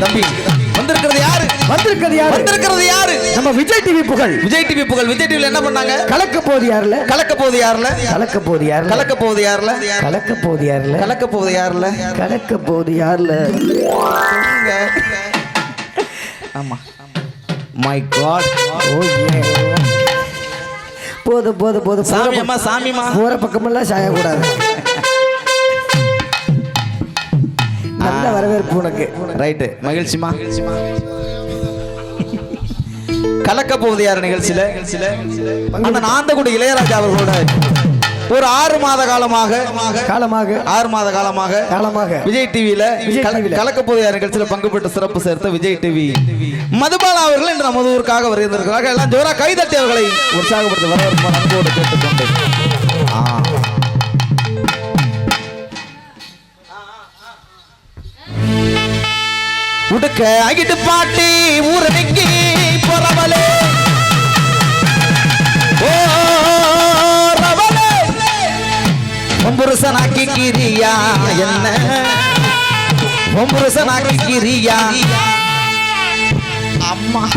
தம்பி. வந்திருக்கிறது யாரு? வந்திருக்கிறது யாரு? வந்திருக்கிறது யாரு? நம்ம விஜய் டிவி புகழ். விஜய் டிவி புகழ். விஜய் டிவில என்ன பண்ணாங்க? கலக்க போது யாருல? கலக்க போகுது யாருல? கலக்க போது யாருல? கலக்க போகுது யாருல? கலக்க போது யாருல? கலக்க போகுது யாருல? கலக்க போது யாருல. ஆமா. மை காட் ஓ ஏ போதும் போதும் போதும். போற சாமி பக்கம்- அம்மா சாமிமா போற பக்கமெல்லாம் சாயக்கூடாது. நல்ல வரவேற்பு உனக்கு. ரைட்டு மகிழ்ச்சிமா கலக்க போகுது யார் நிகழ்ச்சியில? அந்த நாந்தகுடி இளையராஜா அவர்களோட ஒரு ஆறு மாத காலமாக காலமாக. ஆறு மாத காலமாக காலமாக. விஜய் டிவியில. கலக்க போகுது யார் நிகழ்ச்சியில? பங்கு பெற்று சிறப்பு சேர்த்த விஜய் டிவி. மதுபாலா அவர்கள் இன்று நமது ஊருக்காக வருகின்றிருக்கிறார்கள் எல்லாம் ஜோரா கைதட்டி அவர்களை உற்சாகப்படுத்த வரவேற்பு அன்போடு கேட்டுக்கொண்டு. உடுக்க அகிட்டு பாட்டி ஊரணிக்கு போறவளே. ஓ கிரியா என்ன? பொம்புருசனாக்கி கிரியா. அம்மா.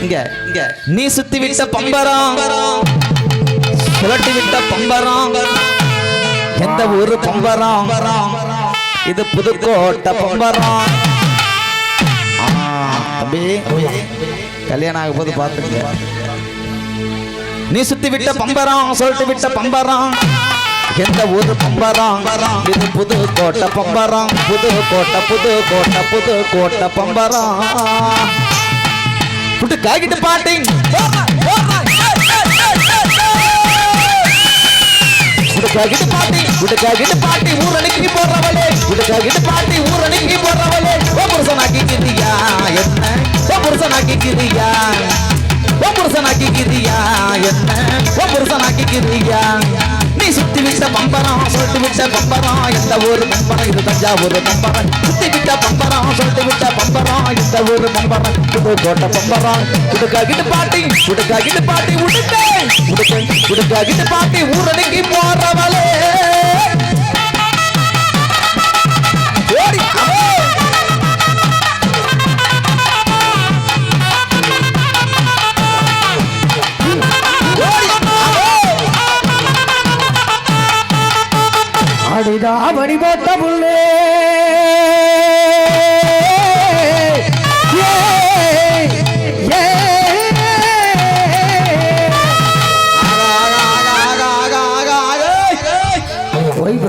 இங்க இங்க. நீ சுத்தி விட்ட பம்பரம். சுழட்டி விட்ட பம்பரம். எந்த ஊரு பம்பரம்? இது புதுக்கோட்டை பம்பரம் தம்பி கல்யாணம் ஆகும் போது பார்த்துங்க நீ சுத்தி விட்ட பம்பரம் சொல்லிட்டு விட்ட பம்பரம். எந்த ஊரு பம்பரம்? இது புது கோட்டை பம்பரம். புது கோட்டை புது கோட்டை புது கோட்டை பம்பரம். புட்டு காய்கிட்டு பாட்டிங். உடுக்காகிட்டு பாட்டி உடுக்காகிட்டு பாட்டி ஊரணிக்கு போடுறவளே உடுக்காகிட்டு பாட்டி ஊரணிக்கு போடுறவளே ஓ புருஷனாக்கி கிரியா என்ன? ஓ புருஷனாக்கி கிரியா. ஓ புருஷனாக்கி கிரியா என்ன? ஓ புருஷனாக்கி கிரியா. நீ சுத்தி விட்ட பம்பரம் சொல்லிட்டு விட்ட பம்பரம் எந்த ஒரு பம்பரம்? இது தஞ்சாவூர் பம்பரம். சுத்தி விட்ட பம்பரம் சொல்லிட்டு விட்ட பம்பரம் இந்த ஒரு பம்பரம்? புது கோட்டை பம்பரம். உடுக்காகிட்டு பாட்டி உடுக்காகிட்டு பாட்டி உடுக்க. உடுக்க உடுக்காகிட்டு பாட்டி ஊரணிக்கு போறவளே. ஓடி அடிதா மணி போட்ட புள்ளே.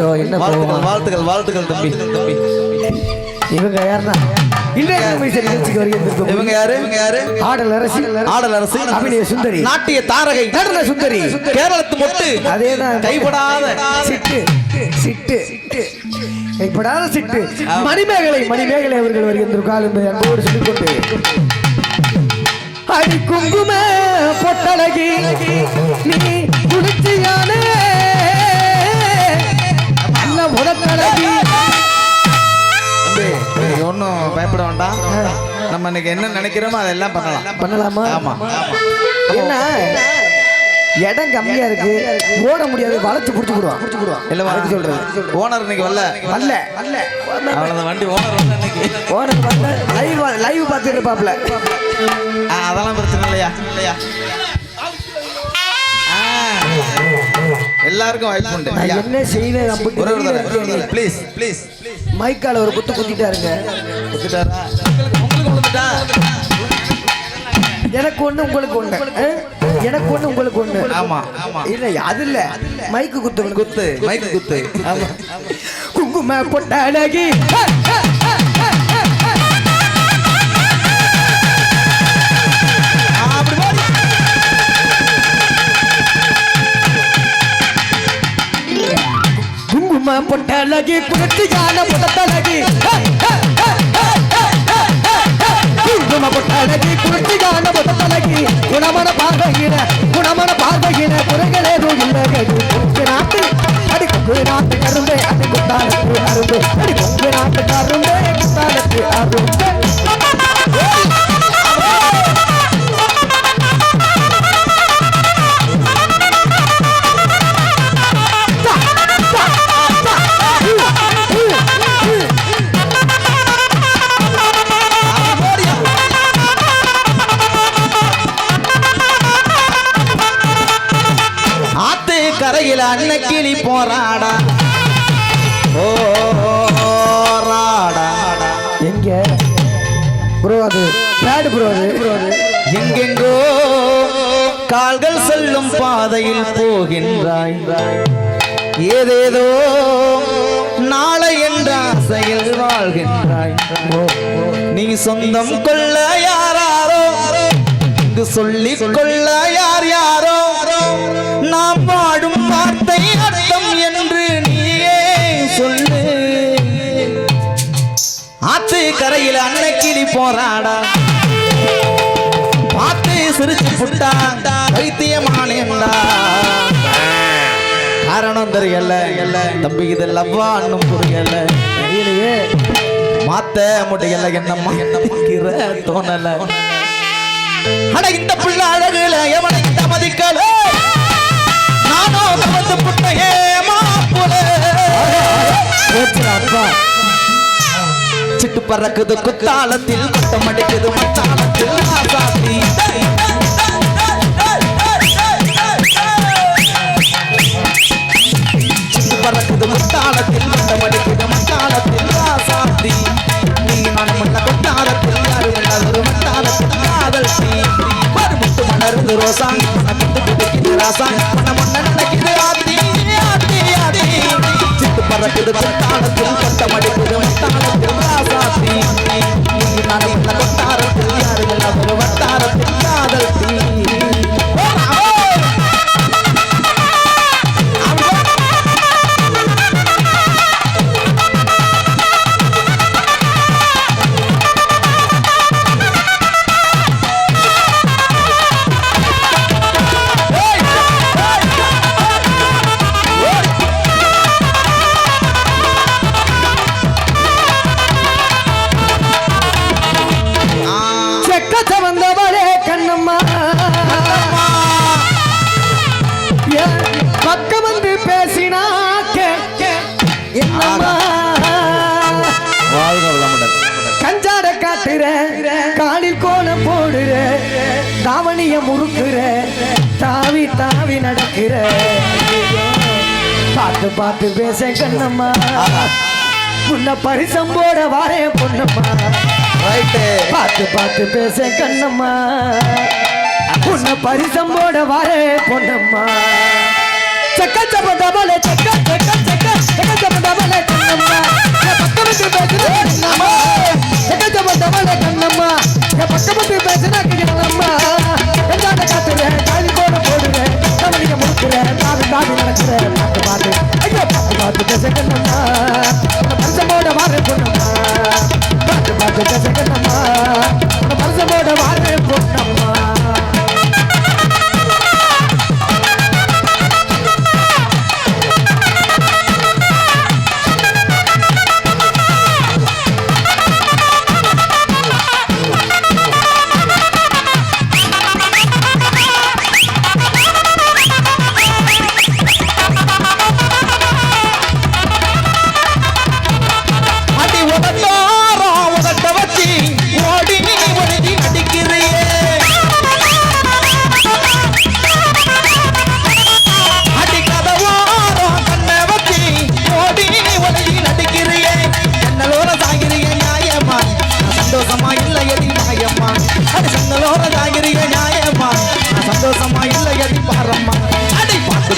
Bro, என்ன வாழ்த்துக்கள்? வாழ்த்துக்கள் வாழ்த்துக்கள் தம்பி. தம்பி இவங்க யாருன்னா இன்றைய நிகழ்ச்சி நிகழ்ச்சிக்கு வருகிறது இவங்க யாரு? இவங்க யாரு? ஆடல் அரசி ஆடல் அரசு. அபிநய சுந்தரி. நாட்டிய தாரகை. நடன சுந்தரி. கேரளத்து மொட்டு. அதேதான். கைப்படாத. சிட்டு. சிட்டு. கைப்படாத சிட்டு. மணிமேகலை மணிமேகலை அவர்கள் வருகின்ற காலம் அன்போடு சொல்லிக்கொண்டு. அடி குங்கும பொட்டழகி. நீ குளிச்சியானே ஒன்றும் பயப்பட வேண்டாம். நம்ம இன்னைக்கு என்ன நினைக்கிறோமோ அதெல்லாம் பண்ணலாம். பண்ணலாமா? ஆமா என்ன? இடம் கம்மியா இருக்கு. ஓட முடியாது வளைச்சு புடிச்சுக்கிடுவான் புடிச்சுக்கிடுவான் இல்லவா அதுக்கு சொல்றது. ஓனர் இன்னைக்கு வரல. வரல. அவ்வளவு வண்டி ஓனர் இன்னைக்கு. ஓனர் வந்து லைவ் லைவ் பார்த்துட்டு இருப்பாப்ல. ஆ, அதெல்லாம் பிரச்சனை இல்லையா இல்லையா? எல்லாருக்கும் வாய்ப்பு உண்டு. நான் என்ன செய்வேன் ஒரு ஒரு அப்படி ப்ளீஸ் ப்ளீஸ் மைக்கால ஒரு குத்து குத்திட்டாருங்க. குத்துட்டாரா? உங்களுக்கு குத்துட்டா எனக்கு ஒண்ணு. உங்களுக்கு ஒண்ணு? எனக்கு ஒண்ணு உங்களுக்கு ஒண்ணு. ஆமா ஆமா. இல்ல அது இல்ல. மைக்கு குத்து குத்து மைக் குத்து. ஆமா. குங்கும பொட்டழகி குங்கும பொட்டழகி குருத்தியான புதத்தழகி குங்கும பொட்டழகி குருத்தியான புதத்தழகி குணமன பார்வையின குணமன பார்வையின குறைகளேதும் இல்லை. கொங்கு நாட்டு அடி கொங்கு நாட்டு கரும்பே அடி குத்தாலத்து அரும்பு. அடி கொங்கு நாட்டு கரும்பே குத்தாலத்து அரும்பு. அன்னக்கிளி போராடா. போராடா எங்க? ப்ரோ அது. பேடு ப்ரோ அது? ப்ரோ அது எங்கெங்கோ கால்கள் செல்லும் பாதையில் போகின்றாய். ஏதேதோ நாளை என்ற ஆசையில் வாழ்கின்றாய். நீ சொந்தம் கொள்ள யாராரோ? இங்கு சொல்லிக் கொள்ள யார் யாரோ? அன்னைக்கிளி பார்த்து சிரிச்சு புட்டா வைத்தியமானேண்டா. காரணம் தெரியல தம்பி இது லவ்வா அண்ணும் புரியல. மாத்த முடியல என்னம்மா என்னம்மாக்கிற தோணல. அட இந்த புள்ள அழகுல எவனை இந்த மதிக்கல. நானோ தமது புட்ட ஏமாப்புல அப்பா சிட்டு பறக்குது குத்தாலத்தில் மட்டம் அடிக்குது மத்தாலத்தில் ராசாத்தி சிட்டு பறக்குது முத்தாலத்தில் மட்டம் அடிக்குது மத்தாலத்தில் ராசாத்தி நீ நான் முன்ன கொட்டாரத்தில் யாரும் இல்லாதொரு மத்தாலத்தில் காதல் தீ ஒரு முட்டு மலருது ரோசா முட்டு குடிக்குது ராசா மன்ன மன்ன நினைக்குது ஆத்தி ஆத்தி ஆத்தி. சிட்டு பறக்குது குத்தாலத்தில் மட்டம் அடிக்குது தாவணிய முறுக்குற தாவி தாவி நடக்கிற. பார்த்து பார்த்து பேச கண்ணம்மா. உன்னை பரிசம் போட வாரே பொண்ணம்மா. பார்த்து பார்த்து பேச கண்ணம்மா. உன்னை பரிசம் போட வாரே பொண்ணம்மா. செக்க சப்பட்டவளே செக்க செக்க செக்க செக்க சப்பட்டவளே கண்ணம்மா. பக்கம் வந்து பேசுற கண்ணம்மா செக்க சப்பட்டவளே கண்ணம்மா என் பக்கம் வந்து பேசுற கண்ணம்மா எந்தாண்ட காத்துற கோட போடுற தமிழிக முடுக்குற தாவி தாவி நடக்கிற பார்த்து பார்த்து ஐயோ பார்த்து பார்த்து பேச கண்ணம்மா பொண்ணம்மா பார்த்து பார்த்து பேச கண்ணம்மா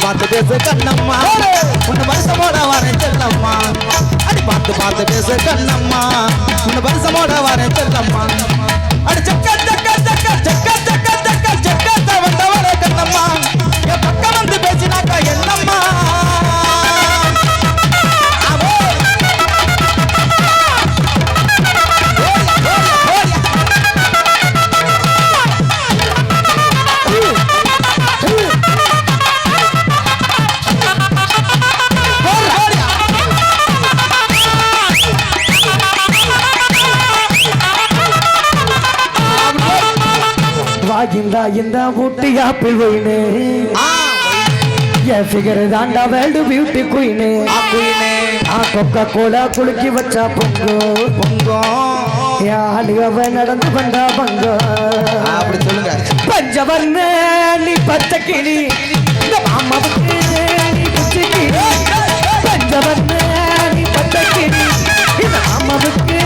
பார்த்து பார்த்து பேசு கண்ணம்மா. உன்னை வருஷமோட வரேன் செல்லம்மா. அடி பார்த்து பார்த்து பேசு கண்ணம்மா. உன்னை வருஷமோட வரேன் செல்லம்மா. அடி சக்க சக்க சக்க சக்க சக்க சக்க சக்க வந்தவர கண்ணம்மா. என் பக்கம் தாண்டா இந்த ஊட்டி ஆப்பிள் வைனு. என் ஃபிகர் தாண்டா வேர்ல்டு பியூட்டி குயினு ஆ கொக்கா கோலா குலுக்கி வச்சா பொங்கோ. பொங்கோ. யானுகவ நடந்து வந்தா பங்கோ அப்படி சொல்லுங்க. பஞ்சவர்ண நீ பச்சை கிளி. இந்த நீ பச்சை கிளி. பஞ்சவர்ண நீ பச்சை கிளி. மாமாவுக்கு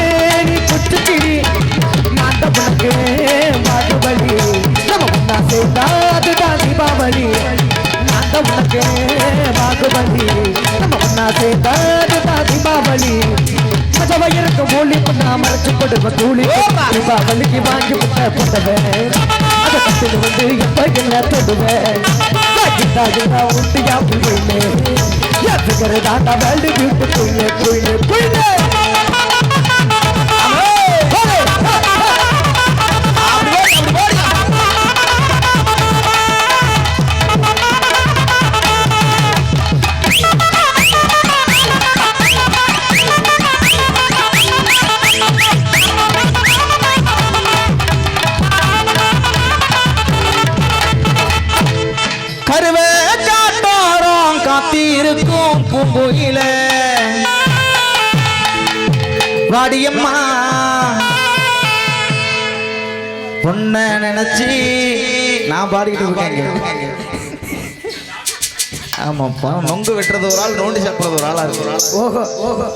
நீ பச்சை கிளி. நான் உனக்கு சேர்ந்தா அதுதான் தீபாவளி நான் தான் உனக்கு பாகுபலி நம்ம ஒன்னா சேர்ந்தா அதுதான் தீபாவளி மதவ இருக்க மூலி பண்ணா மறைச்சு கொடுவ கூலி தீபாவளிக்கு வாங்கி விட்ட புடவை அதை கட்டில் வந்து எப்ப என்ன தொடுவேன் ஒட்டியா புயலே எதுக்கிறதா வேல்டு பியூட்டிஃபுல் குயிலே குயிலே வாடியம்மா பொண்ண நினைச்சு நான் பாடிக்கிட்டு இருக்கேங்க ஆமாப்பா. நொங்கு வெட்டுறது ஒரு ஆள் நோண்டி சாப்பிடுறது ஒரு ஆளா இருக்கு. ஓஹோ ஓஹோ.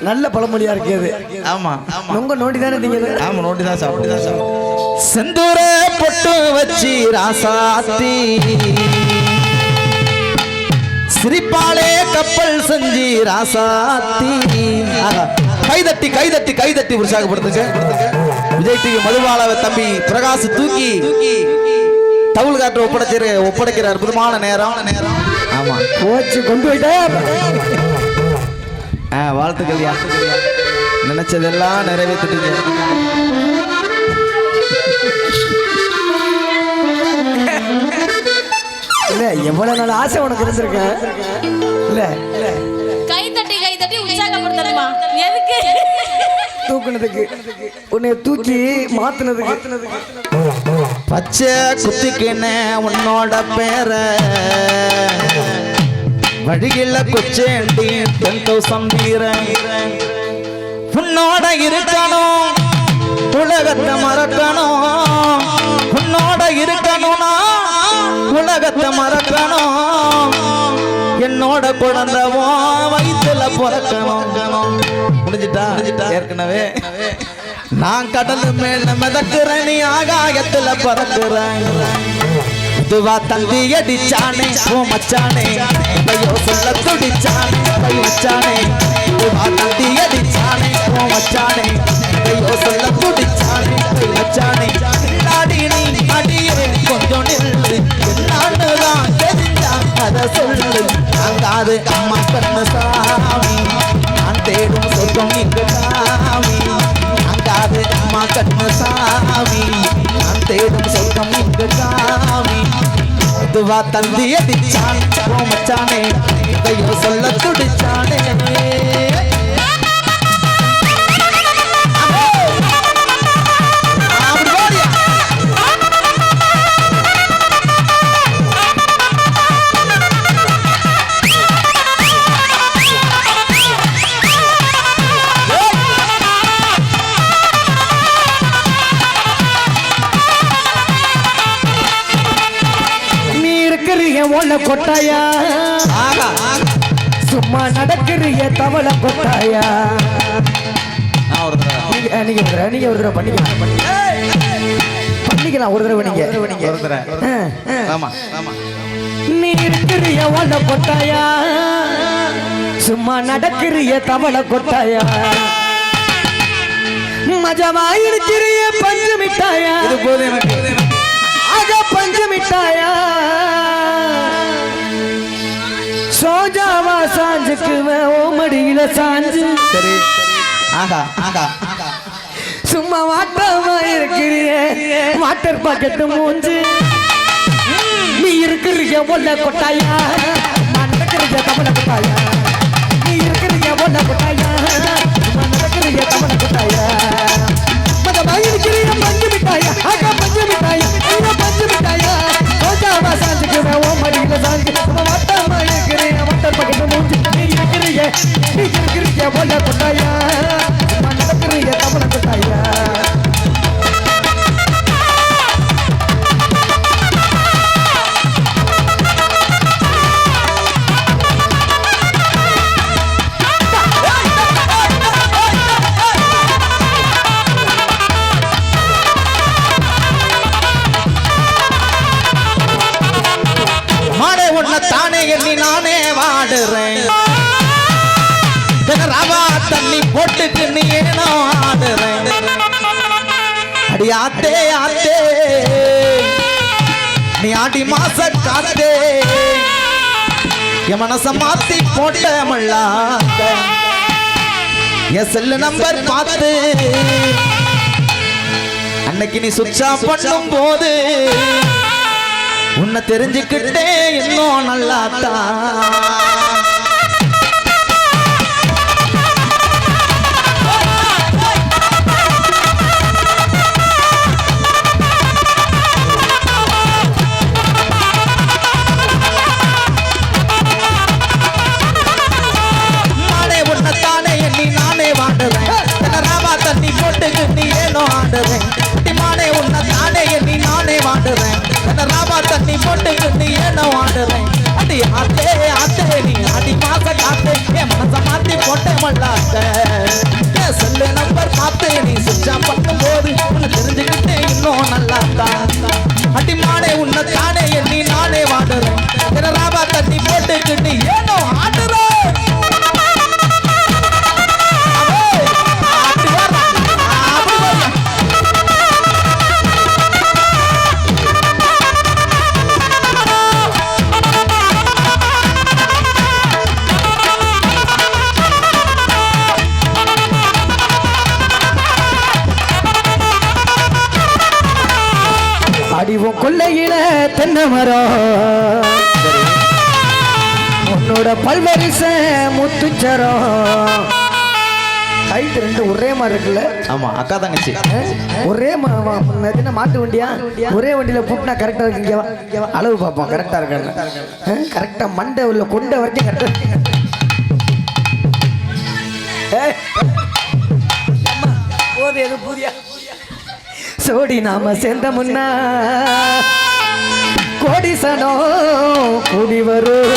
நல்ல பழமொழியா இருக்கு அது. ஆமா. உங்க நோண்டி தானே நீங்க ஆமா நோண்டி தான் சாப்பிட்டு தான் சாப்பிடு செந்தூர பொட்டு வச்சு ராசாத்தி. சிரிப்பாலே கப்பல் செஞ்சு ராசாத்தி. ஆஹா. கைதட்டி கைதட்டி கைதட்டி உற்சாகப்படுத்துங்க. விஜய் டிவி மதுபால தம்பி பிரகாஷ் தூக்கி தவுள் காற்று ஒப்படைச்சிரு ஒப்படைக்கிற அற்புதமான நேரம். ஆமா. போச்சு கொண்டு போயிட்டா. ஆ வாழ்த்துக்கள்யா நினைச்சதெல்லாம் நிறைவேற்றிட்டீங்க. இல்ல எவ்வளவு நாள் ஆசை உனக்கு இருந்திருக்கேன் இல்ல இல்ல. தூக்குனதுக்கு உன்னை தூக்கி மாத்துனதுக்கு. பச்சை குத்திக்கின உன்னோட பேர. வழியில குச்சேண்டி டென் தௌசண்ட் வீர. உன்னோட இருக்கணும் உலகத்தை மறக்கணும். உன்னோட இருக்கணும்னா உலகத்தை மறக்கணும். என்னோட குழந்தவோ வயிற்றுல பிறக்கணும். முடிஞ்சிட்டா? ஏற்கனவே. நான் கடல் மேல மிதக்குறேன் நீ ஆகாயத்துல பறக்குறேன். இதுவா தந்தி அடிச்சானே ஓ மச்சானே. பையோ சொல்ல துடிச்சானே பை மச்சானே. இதுவா தந்தி அடிச்சானே ஓ மச்சானே. பையோ சொல்ல துடிச்சானே பை மச்சானே. நாடி நீ அடியே கொஞ்சம் நில்லு. தெரிஞ்சா சொல்லு. அங்காது அம்மா கண்ணு சாமி. நான் தேடும் சொர்க்கம் இங்கு சாமி. அங்காது அம்மா கண்ணு சாமி. நான் தேடும் சொர்க்கம் இங்கு சாமி. அதுவா தந்தி அடிச்சான் ஓ மச்சானே இதையோ சொல்ல தவளை கொட்டாயா? நீங்க ஒரு தடவை, நீங்க ஒரு தடவை பண்ணிக்கலாம். பண்ணிக்கலாம் ஒரு தடவை நீங்க. ஒரு தடவை. ஆமா ஆமா. நீ இருக்கிறிய ஒன்ன கொட்டாயா? சும்மா நடக்கிறிய தவளை கொட்டாயா? மஜமா இருக்கிறிய பஞ்சு மிட்டாயா? இது போதும் எனக்கு. ஆக பஞ்சு மிட்டாயா? சாஞ்சுக்குவேன் ஓ மடியில சாஞ்சு. சரி ஆகா ஆகா சும்மா வாட்டமா இருக்கிறிய. வாட்டர் பாக்கெட்டு மூஞ்சு. நீ இருக்கிறிய ஒல்ல கொட்டாயா? நடக்கிறிய தவளை கொட்டாயா? நீ இருக்கிறிய ஒல்ல கொட்டாயா? நடக்கிறிய தவளை கொட்டாயா? மதமா இருக்கிறிய பஞ்சு மிட்டாயா? ஆகா பஞ்சு மிட்டாயா? நீங்க பஞ்சு மிட்டாயா? ரோஜாவா சாஞ்சுக்குவேன் ஓ மடியில சாஞ்சு. சும்மா வாட்டமா இருக்கிறிய. வாட்டர் பாக்கெட்டு மூஞ்சு. நீ இருக்கிறிய போல குட்டாயா? ஒல்ல நான் நடக்கிறிய தவளை குட்டாயா? அடி ஆத்தே நீ ஆடி மாச காத்தே. என் மனச மாத்தி போட்ட மல்லாத்த என் செல்லு நம்பர் பார்த்து. அன்னைக்கு நீ சுவிட்ச் பண்ணும் போது உன்னை தெரிஞ்சுக்கிட்டே இன்னும் நல்லாத்தான். நானே மரம் உன்னோட பல்வரிச முத்துச்சரம் கைட்டு ரெண்டு ஒரே மாதிரி இருக்குல்ல? ஆமா அக்கா தங்கச்சி. ஒரே என்ன மாட்டு வண்டியா? ஒரே வண்டியில பூட்டினா கரெக்டா இருக்கு. அளவு பார்ப்போம் கரெக்டா இருக்காங்க கரெக்டா மண்டை உள்ள கொண்ட வரைக்கும் கரெக்டா போது எது புதியா சோடி நாம சேர்ந்த முன்னா. கோடிசனோ கூடி வரும்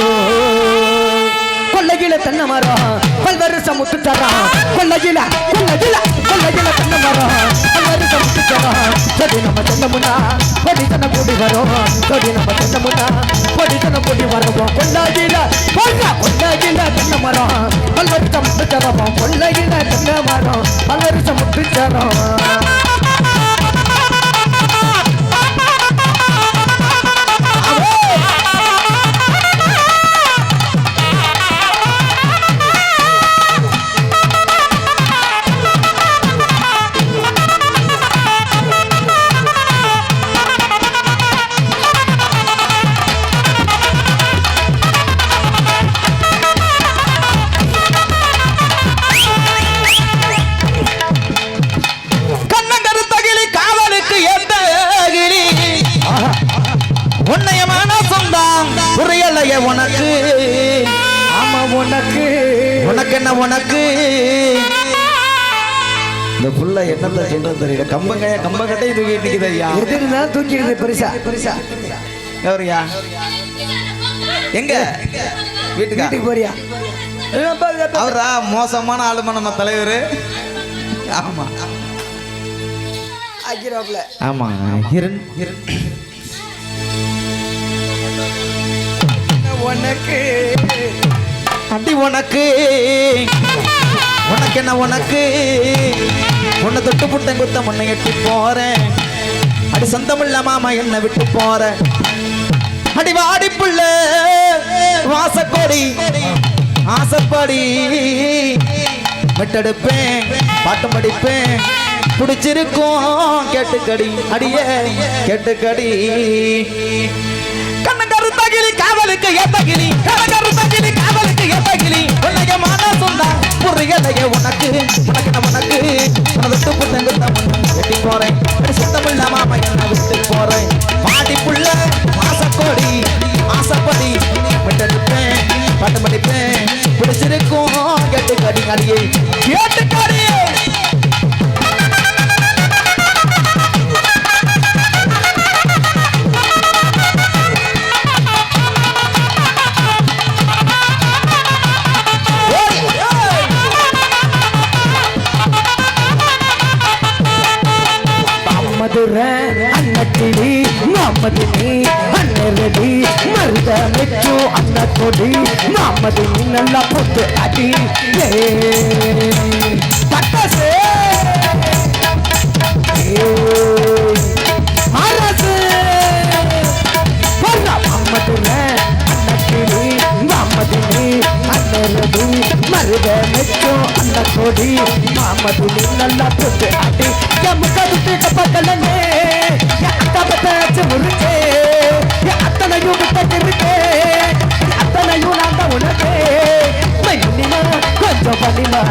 கொள்ளையில தென்ன மரம் பல்வரு சமுத்து தரம். கொள்ளையில கொள்ளையில கொள்ளையில தென்ன மரம் பல்வரு சமுத்து தரம். கொடி நம்ம தென்னமுனா முன்னா கொடிசன கூடி வரும். கொடி நம்ம தென்னமுனா முன்னா கொடிசன கூடி வருவோம். கொள்ளையில கொள்ள கொள்ளையில தென்ன மரம். பல்வரு சமுத்து தரம். கொள்ளையில தென்ன மரம் பல்வரு சமுத்து தரம். புரியலைய உனக்கு. ஆமா உனக்கு. உனக்கு என்ன உனக்கு? இந்த புள்ள என்னத்த சொல்றது தெரியல. கம்பங்கைய கம்பங்கட்டையும் தூக்கிட்டு நிக்குது ஐயா எது இருந்தாலும் தூக்கிடுது பெருசா? பெருசா? எவரியா? எங்க? வீட்டுக்கா? வீட்டுக்கு போறியா? அவரா? மோசமான ஆளுமா நம்ம தலைவர்? ஆமா. ஆமா. இருன் இருன் உனக்கு? அடி உனக்கு. உனக்கு என்ன உனக்கு? உன்னை தொட்டு புட்டம் குத்த முன்னை எட்டி போறேன். அடி சொந்தமில்ல மாமா என்ன விட்டு போறேன். அடி வாடி புள்ள வாசக்கோடி ஆசப்படி விட்டெடுப்பேன் பாட்டம் படிப்பேன். பிடிச்சிருக்கும் கேட்டுக்கடி அடியே கேட்டுக்கடி. காவலுக்கு எப்பகிலி கண்ணங்கரு காவலுக்கு எப்பகிலி உன்னைய மனசுண்டா புரியலையே உனக்கு உனக்கு உனக்கு. உன விட்டு புத்தம் குத்த வெட்டி போறேன். அடி சுத்தமில்ல மாமா என்ன விட்டு போறேன். பாடி புள்ள மாசக்கோடி ஆசப்படி விட்டெடுப்பேன். பாட்டு படிப்பேன். பிடிச்சிருக்கும் கேட்டுக்கடி கேட்டு கேட்டுக்கடியே மதுர அன்னக்கிடி நாமது நீ அன்னரடி மருத மெச்சு அன்ன கொடி நாமது நீ நல்லா பொத்து அடி. பட்டசே. அரசு. மதுர அன்னக்கிடி நாமது நீ அன்னரடி மருத மெச்சு நல்ல கொடி மாமதுலி நல்ல புட்டு அடி என் முகது தீட்ட பக்கலனே என் அக்கா பத்தாச்சு உருட்டே என் அத்தனையும் விட்ட திருட்டே அத்தனையும் நான் தான் உனக்கே பண்ணினா கொஞ்சம் பண்ணினா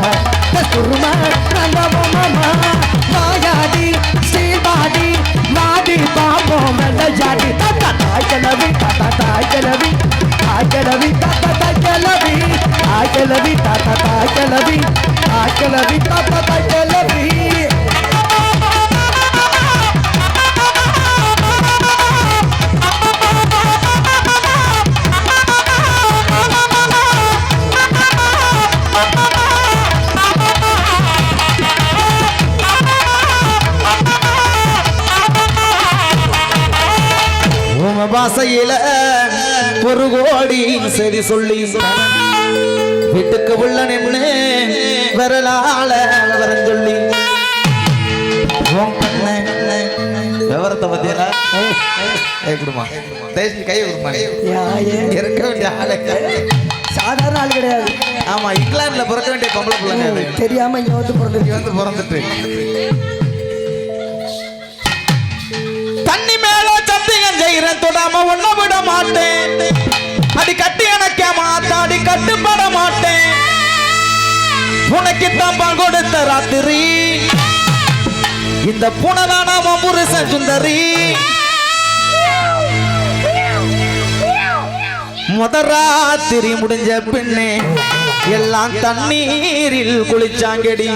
சுருமா நல்லா மாமா மாயாடி சீவாடி மாடி பாபோ மெல்ல ஜாடி தாத்தா தாய் தாத்தா தாய் கிளவி தாத்தா பாசையில ஒரு கோடி சரி சொல்லி. வீட்டுக்கு உள்ள நின்று விரலால விவரம் சொல்லி. உன் கண்ண விவரத்தை பத்தியலா? கை கொடுமா. தேசி கை கொடுமா யாயே இருக்க வேண்டிய ஆளை. சாதாரண ஆள் கிடையாது. ஆமா இங்கிலாந்துல பிறக்க வேண்டிய பொம்பளை பிள்ளைங்க தெரியாம இங்க வந்து பிறந்து இங்க வந்து பிறந்துட்டு. தண்ணி மேல சத்தியம் செய்கிறேன். தொடாம ஒண்ண விட மாட்டேன். அடி கட்டி எனக்க மாத்தாடி கட்டுப்பட மாட்டேன். உனக்கு தான் கொடுத்த ராத்திரி. இந்த புனதான புருஷன் சுந்தரி. முத ராத்திரி முடிஞ்ச பின்னே எல்லாம் தண்ணீரில் குளிச்சாங்கடி.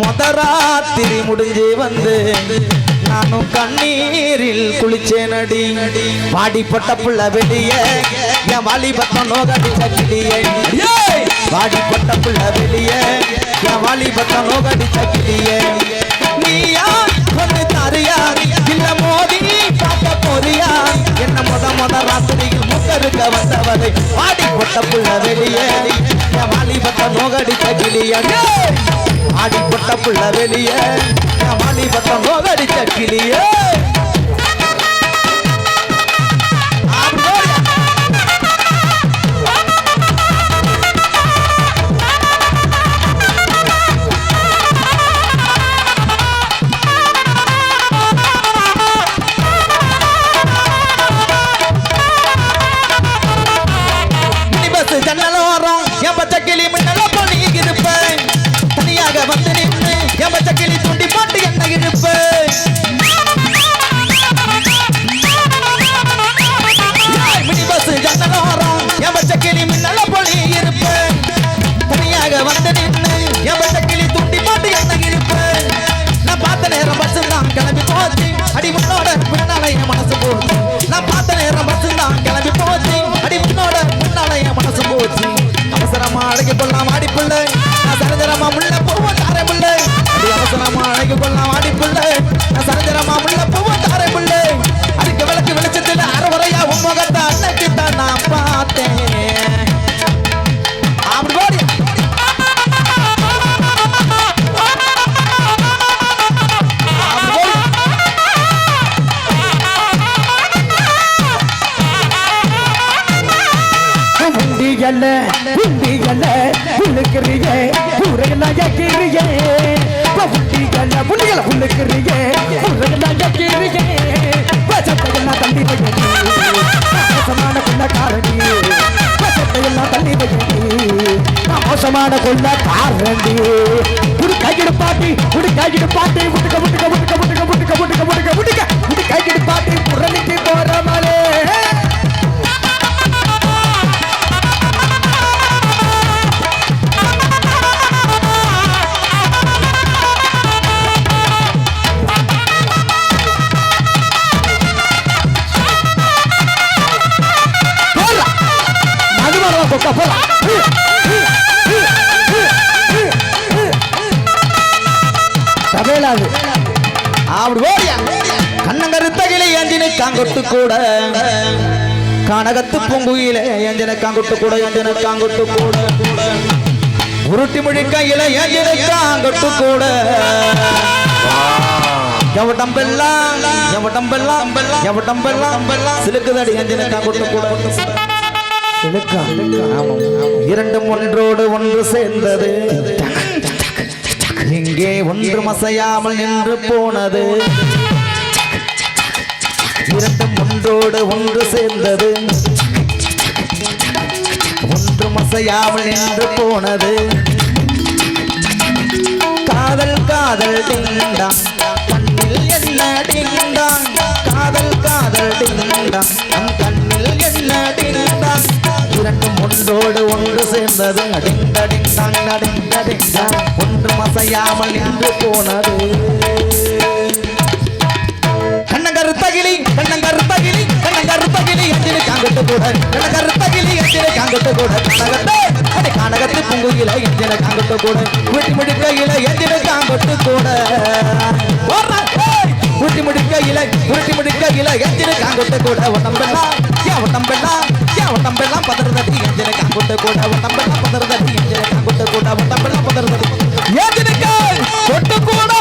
முத ராத்திரி முடிஞ்சு வந்து நானும் கண்ணீரில் குளிச்சேனடி. வாடிப்பட்ட புள்ள வெளிய என் வாலிபத்தம் நோகடி சக்கிலியே. வாடிப்பட்ட புள்ள வெளிய என் வாலிபத்தம் நோகடி சக்கிலியே. நீயா ஒன்று தாரியா இல்ல மோதி பார்க்க போறியா என்ன முத முத கொக்கருக்க வந்தவனை பாடி கொட்ட புள்ள வெளியே வாலிபத்த நோகடித்த கிளியனே. ஆடி கொட்ட புள்ள வெளியே வாலிபத்த நோகடித்த கிளியே மோசமான கொள்ளக்காரடி குடி கையிடு பாட்டி குடி கையிடு பாட்டி முட்டுக்க முட்டுக்க முட்டுக்க முட்டுக்க முட்டுக்க முட்டுக்க முட்டுக்க முட்டுக்க உடு கையிடு பாட்டி புறணிக்கு கூட கனகத்து பூங்குயிலே எந்தின காங்கொட்டு கூட எந்தின காங்கொட்டு கூட உருட்டி முழிக்க இளைய காங்கொட்டு கூட எவடம்பெல்லாம் எவடம்பெல்லாம் எவடம்பெல்லாம் சிலுக்குதடி எந்தின காங்கொட்டு கூட இரண்டும் ஒன்றோடு ஒன்று சேர்ந்தது. இங்கே ஒன்று மசையாமல் நின்று போனது. இரண்டும் ஒன்றோடு ஒன்று சேர்ந்தது. ஒன்று மசையாமல் நின்று போனது. காதல் காதல் டிங்டாங் கண்ணில் என்ன டிங்டாங் காதல் காதல் டிங்டாங் நம் கண்ணில் என்ன டிங்டாங் இரண்டும் ஒன்றோடு ஒன்று சேர்ந்தது. அடிங்க டிங்டாங் அடிங்க டிங்டாங் ஒன்று மசையாமல் நின்று போனது. ಕಾಣಗಟ್ಟು ಕೂಡ ನನಗರ ತಗಿಲಿ ಎಂದಿನ ಕಾಂಗಟ್ಟು ಕೂಡ ಕಾಣಗಟ್ಟು ಅದೇ ಕಾಣಗಟ್ಟು ಪುಂಗುಗಿಲ ಎಂದಿನ ಕಾಂಗಟ್ಟು ಕೂಡ ಮುಟ್ಟಿ ಮುಡಿಕ ಇಲ ಎಂದಿನ ಕಾಂಗಟ್ಟು ಕೂಡ முட்டி முடிக்க இலை முட்டி முடிக்க இலை எஞ்சின காங்கொட்ட கூட உடம்பெல்லாம் ஏன் உடம்பெல்லாம் ஏன் உடம்பெல்லாம் பதறதட்டி எஞ்சின காங்கொட்ட கூட உடம்பெல்லாம் பதறதட்டி எஞ்சின காங்கொட்ட கூட உடம்பெல்லாம் பதறதட்டி ஏஞ்சினுக்கு கொட்டு கூட